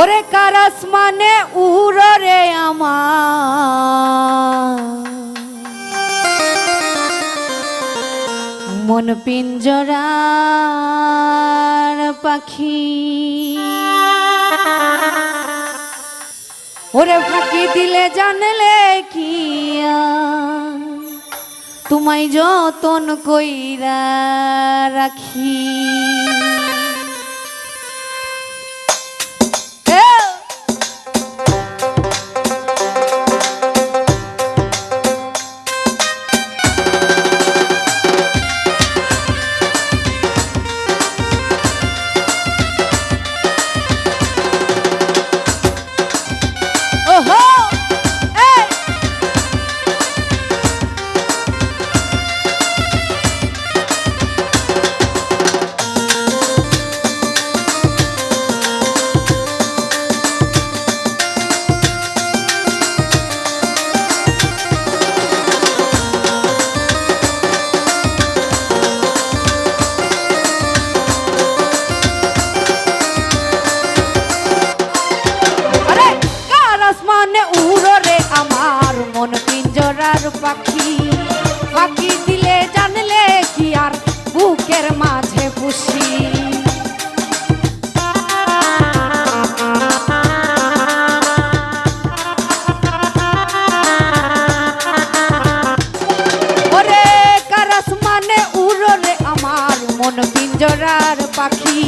ওরে কারাস মানে উড়রে আমার? মন পিঞ্জরার পাখি। ওরে ফাঁকি দিলে জানলে কি তোমায় যতন কইরা রাখি। পাখি দিলে জানলে কি আর বুকের মাঝে উড়ো আমার মন পিঞ্জরার পাখি।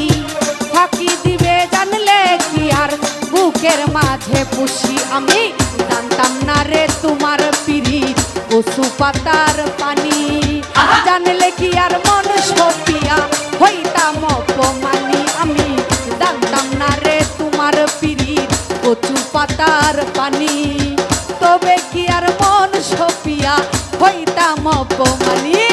ফাঁকি দিবে জানলে কি আর বুকের মাঝে পুষি আমি জানতাম না রে পিড়ি কচু পাতার পানি। জানলে কি আর মন সপিয়া? হইতাম অপমানি। আমি জানতাম না রে তোমার পিড়ি কচু পাতার পানি। তবে কি আর মন সপিয়া? হইতাম অপমানি।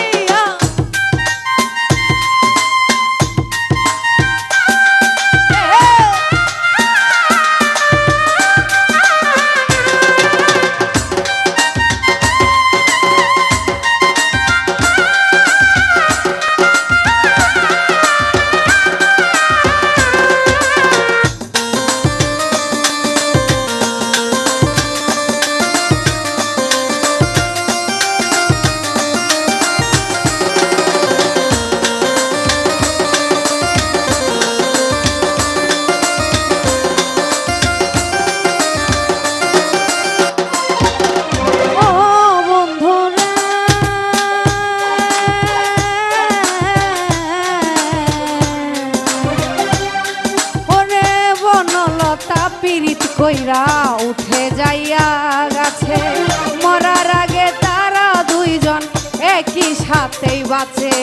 পীড়িত কইরা উঠে যাইয়া গাছে। মরার আগে তারা দুইজন একই সাথেই বাঁচে।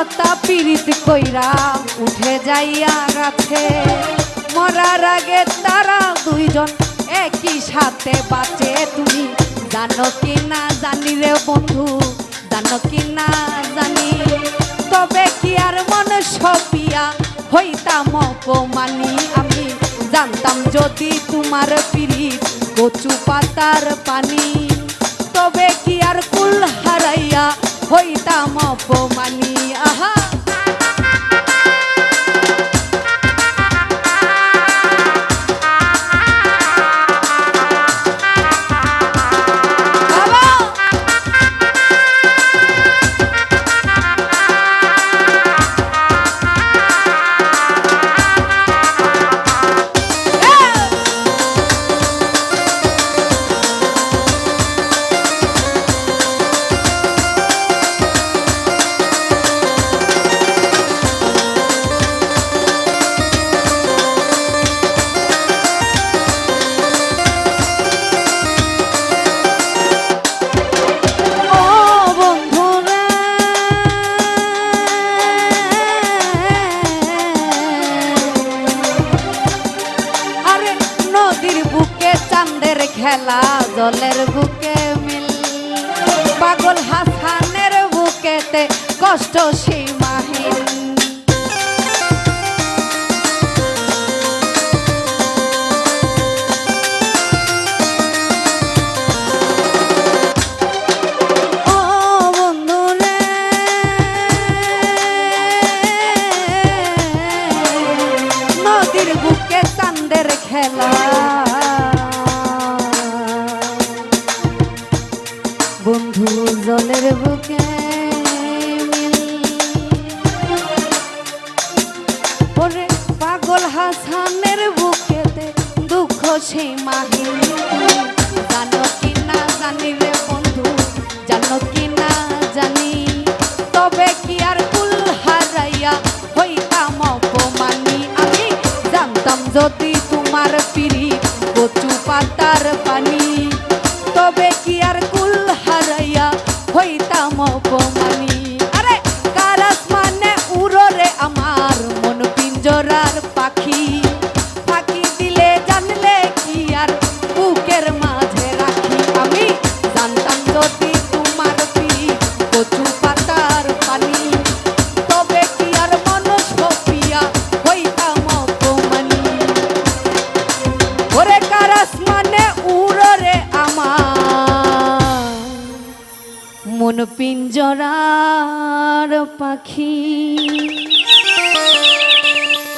বনলতা পীড়িত কইরা উঠে যাইয়া গাছে। মরার আগে তারা দুইজন একই সাথে বাঁচে। তুমি জানো কি না জানি রে বন্ধু, জানো কি না জানি। তবে কি আর মন সপিয়া হইতাম অপমানি? আমি জানতাম যদি তোমার পিড়িত কচু পাতার পানি খেলা জলের বুকে মিল। পাগল হাসানের বুকেতে কষ্ট সেই মাহিন ও বন্ধুরে নদীর বুকে খেলা। সেই মাহিন জানো কি না জানি রে বন্ধু, জানো কি না জানি। তবে কি আর কুল হারাইয়া হইতাম অপমানি? আমি জানতাম যদি তোমার পিড়ি কচু পাতার পানি। তবে কি আর কুল হারাইয়া হইতাম অপমানি? মন পিঞ্জরার পাখি।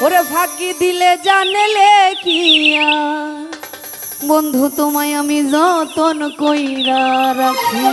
ওরে ফাঁকি দিলে জানলে কিয়া বন্ধু তোমায় আমি যতন কইরা রাখি।